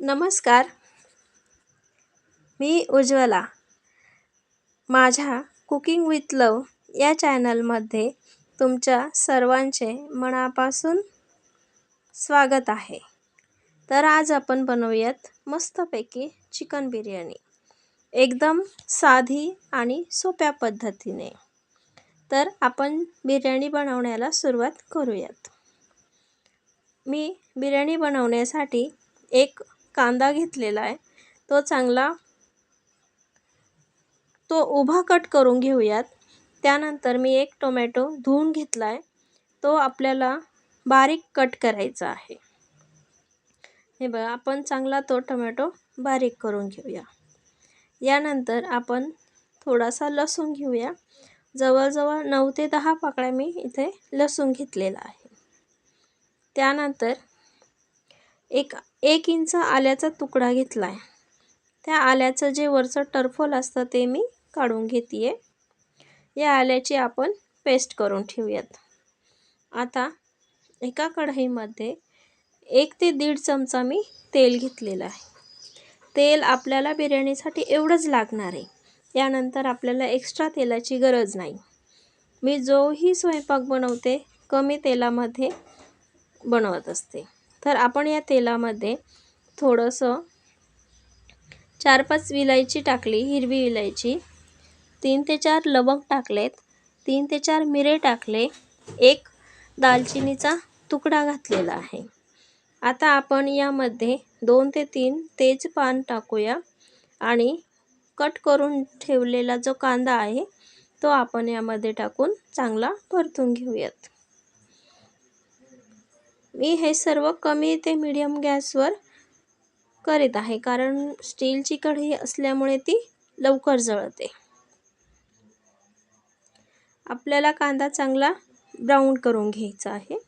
नमस्कार. मी उज्ज्वला. माझ्या cooking with लव या चॅनलमध्ये तुमच्या सर्वांचे मनापासून स्वागत आहे. तर आज आपण बनवूयात मस्तपैकी चिकन बिर्याणी. एकदम साधी आणि सोप्या पद्धतीने. तर आपण बिर्याणी बनवण्याला सुरुवात करूयात. मी बिर्याणी बनवण्यासाठी एक कांदा घेतलेला आहे. तो चांगला तो उभा कट करून घेऊयात. त्यानंतर मी एक टोमॅटो धुवून घेतला आहे तो आपल्याला बारीक कट करायचा आहे. हे बघा आपण चांगला तो टोमॅटो बारीक करून घेऊया. यानंतर आपण थोडासा लसूण घेऊया. जवळजवळ नऊ ते दहा पाकळ्या मी इथे लसूण घेतलेला आहे. त्यानंतर एक एक इंच आल्याचा तुकडा घेतला आहे त्या आल्याचं जे वरचं टर्फल असतं ते मी काढून घेते आहे या आल्याची आपण पेस्ट करून ठेवूयात. आता एका कढईमध्ये एक ते दीड चमचा मी तेल घेतलेलं आहे. तेल आपल्याला बिर्याणीसाठी एवढंच लागणार आहे. यानंतर आपल्याला एक्स्ट्रा तेलाची गरज नाही. मी जोही स्वयंपाक बनवते कमी तेलामध्ये बनवत असते. तर आपण या तेलामध्ये थोडंसं चार पाच विलायची टाकली हिरवी विलायची. तीन ते चार लवंग टाकलेत. तीन ते चार मिरे टाकले. एक दालचिनीचा तुकडा घातलेला आहे. आता आपण यामध्ये दोन ते तीन तेजपान टाकूया आणि कट करून ठेवलेला जो कांदा आहे तो आपण यामध्ये टाकून चांगला परतून घेऊयात. मी हे सर्व कमी ते मीडियम गॅसवर करीत आहे. कारण स्टीलची कढई असल्यामुळे ती लवकर जळते. आपल्याला कांदा चांगला ब्राऊन करून घ्यायचा आहे.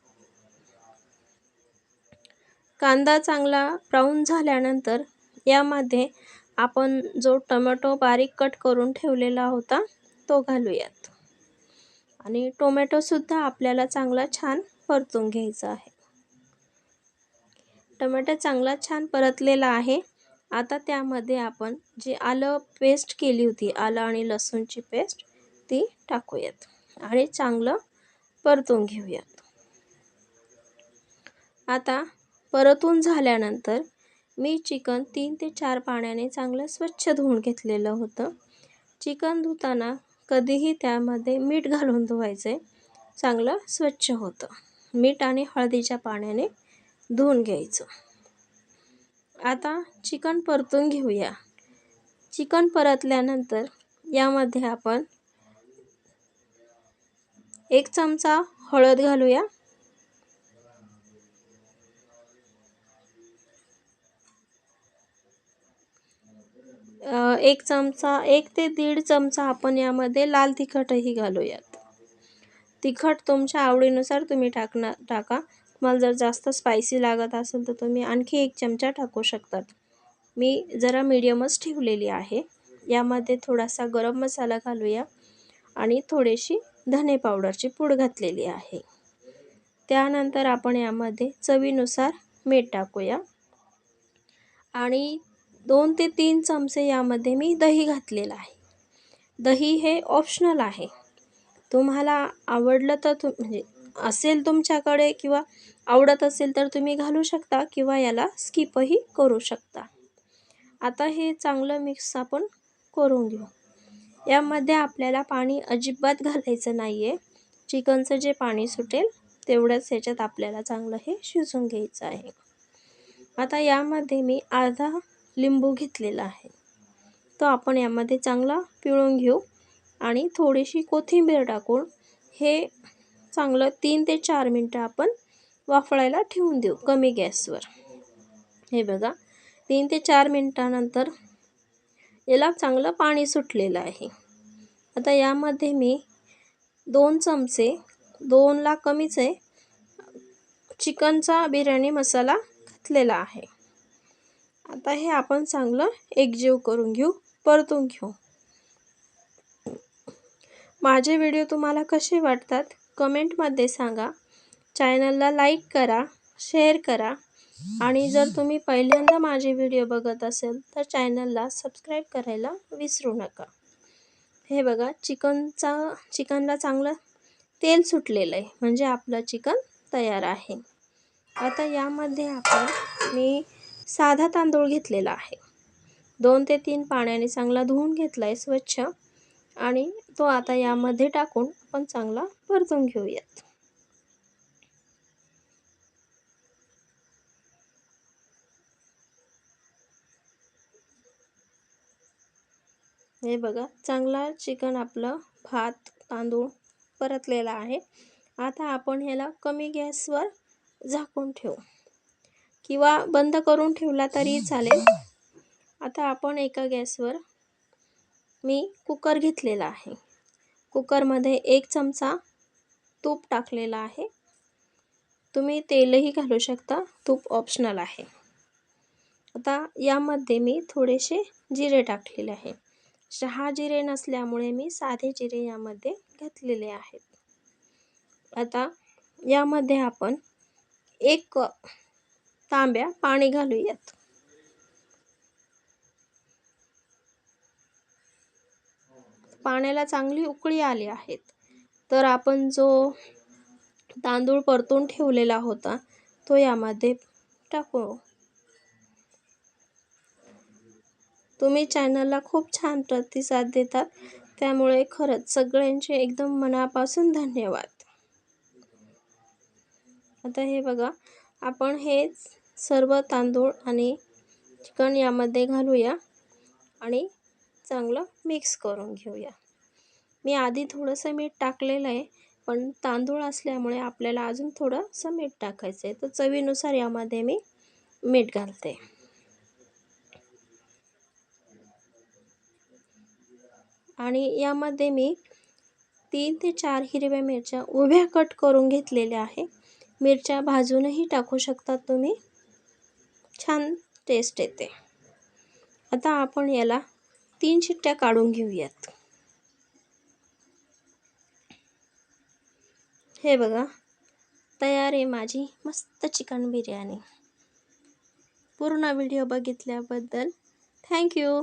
कांदा चांगला ब्राऊन झाल्यानंतर यामध्ये आपण जो टोमॅटो बारीक कट करून ठेवलेला होता तो घालूयात. आणि टोमॅटोसुद्धा आपल्याला चांगला छान परतून घ्यायचा आहे. टमाटर चांगला छान परतलेला आहे. आता त्यामध्ये आपण जी आलं पेस्ट केली होती आलं आणि लसूणची पेस्ट ती टाकूयात आणि चांगलं परतून घेऊयात. आता परतून झाल्यानंतर मी चिकन तीन ते चार पाण्याने चांगलं स्वच्छ धुवून घेतलेलं होतं. चिकन धुताना कधीही त्यामध्ये मीठ घालून धुवायचं आहे चांगलं स्वच्छ होतं. मीठ आणि हळदीच्या पाण्याने धुवून घ्यायचं. आता चिकन परतून घेऊया. चिकन परतल्यानंतर यामध्ये आपण एक चमचा हळद घालूया. एक चमचा एक ते दीड चमचा आपण यामध्ये लाल तिखटही घालूयात. तिखट तुमच्या आवडीनुसार तुम्ही टाकणार टाका. तुम्हाला जर जास्त स्पायसी लागत असेल तर तुम्ही आणखी एक चमचा टाकू शकतात. मी जरा मीडियमच ठेवलेली आहे. यामध्ये थोडासा गरम मसाला घालूया आणि थोडीशी धने पावडरची पूड घातलेली आहे. त्यानंतर आपण यामध्ये चवीनुसार मीठ टाकूया. आणि दोन ते तीन चमचे यामध्ये मी दही घातलेलं आहे. दही हे ऑप्शनल आहे. तुम्हाला आवडलं तर तु म्हणजे असेल तुमच्याकडे किंवा आवडत असेल तर तुम्ही घालू शकता किंवा याला स्किपही करू शकता. आता हे चांगलं मिक्स आपण करून घेऊ. यामध्ये आपल्याला पाणी अजिबात घालायचं नाही आहे चिकनचं जे पाणी सुटेल तेवढंच ह्याच्यात आपल्याला चांगलं हे शिजून घ्यायचं आहे. आता यामध्ये मी अर्धा लिंबू घेतलेला आहे. तो आपण यामध्ये चांगला पिळून घेऊ आणि थोडीशी कोथिंबीर टाकून हे चांगलं तीन ते चार मिनटं आपण वाफळायला ठेवून देऊ कमी गॅसवर. हे बघा तीन ते चार मिनटानंतर याला चांगलं पाणी सुटलेलं आहे. आता यामध्ये मी दोन चमचे दोनला कमीच आहे चिकनचा बिर्याणी मसाला घातलेला आहे. आता हे आपण चांगलं एकजीव करून घेऊ परतून घेऊ. माझे व्हिडिओ तुम्हाला कसे वाटतात? कमेंटमध्ये सांगा. चॅनलला लाईक करा शेअर करा आणि जर तुम्ही पहिल्यांदा माझे व्हिडिओ बघत असेल तर चॅनलला सबस्क्राईब करायला विसरू नका. हे बघा चिकनचा चिकनला चांगलं तेल सुटलेलं आहे म्हणजे आपलं चिकन तयार आहे. आता यामध्ये आपण मी साधा तांदूळ घेतलेला आहे. दोन ते तीन पाण्याने चांगला धुवून घेतला आहे स्वच्छ. आणि तो आता यामध्ये टाकून आपण चांगला परतून घेऊयात. हे बघा चांगला चिकन आपलं भात तांदूळ परतलेला आहे. आता आपण ह्याला कमी गॅसवर झाकून ठेवू. किंवा बंद करून ठेवला तरी चालेल. आता आपण एका गॅसवर मी कुकर घेतलेला आहे. कुकरमध्ये एक चमचा तूप टाकलेला आहे. तुम्ही तेलही घालू शकता तूप ऑप्शनल आहे. आता यामध्ये मी थोडेसे जिरे टाकलेले आहे. शहा जिरे नसल्यामुळे मी साधे जिरे यामध्ये घातलेले आहेत. आता यामध्ये आपण एक तांब्या पाणी घालूयात. पाण्याला चांगली उकळी आली आहेत. तर आपण जो तांदूळ परतून ठेवलेला होता तो यामध्ये टाकू. तुम्ही चॅनलला खूप छान प्रतिसाद देतात. त्यामुळे खरंच सगळ्यांचे एकदम मनापासून धन्यवाद. आता हे बघा आपण हे सर्व तांदूळ आणि चिकन यामध्ये घालूया आणि चांगलं मिक्स करून घेऊया. मी आधी थोडंसं मीठ टाकलेलं आहे पण तांदूळ असल्यामुळे आपल्याला अजून थोडंसं मीठ टाकायचं आहे तर चवीनुसार यामध्ये मी मीठ घालते. आणि यामध्ये मी तीन ते चार हिरव्या मिरच्या उभ्या कट करून घेतलेल्या आहे. मिरच्या भाजूनही टाकू शकता तुम्ही. छान टेस्ट येते. आता आपण याला तीन शिट्ट्या काढून घेऊयात. हे बघा तयार आहे माझी मस्त चिकन बिर्याणी. पूर्ण व्हिडिओ बघितल्याबद्दल थँक्यू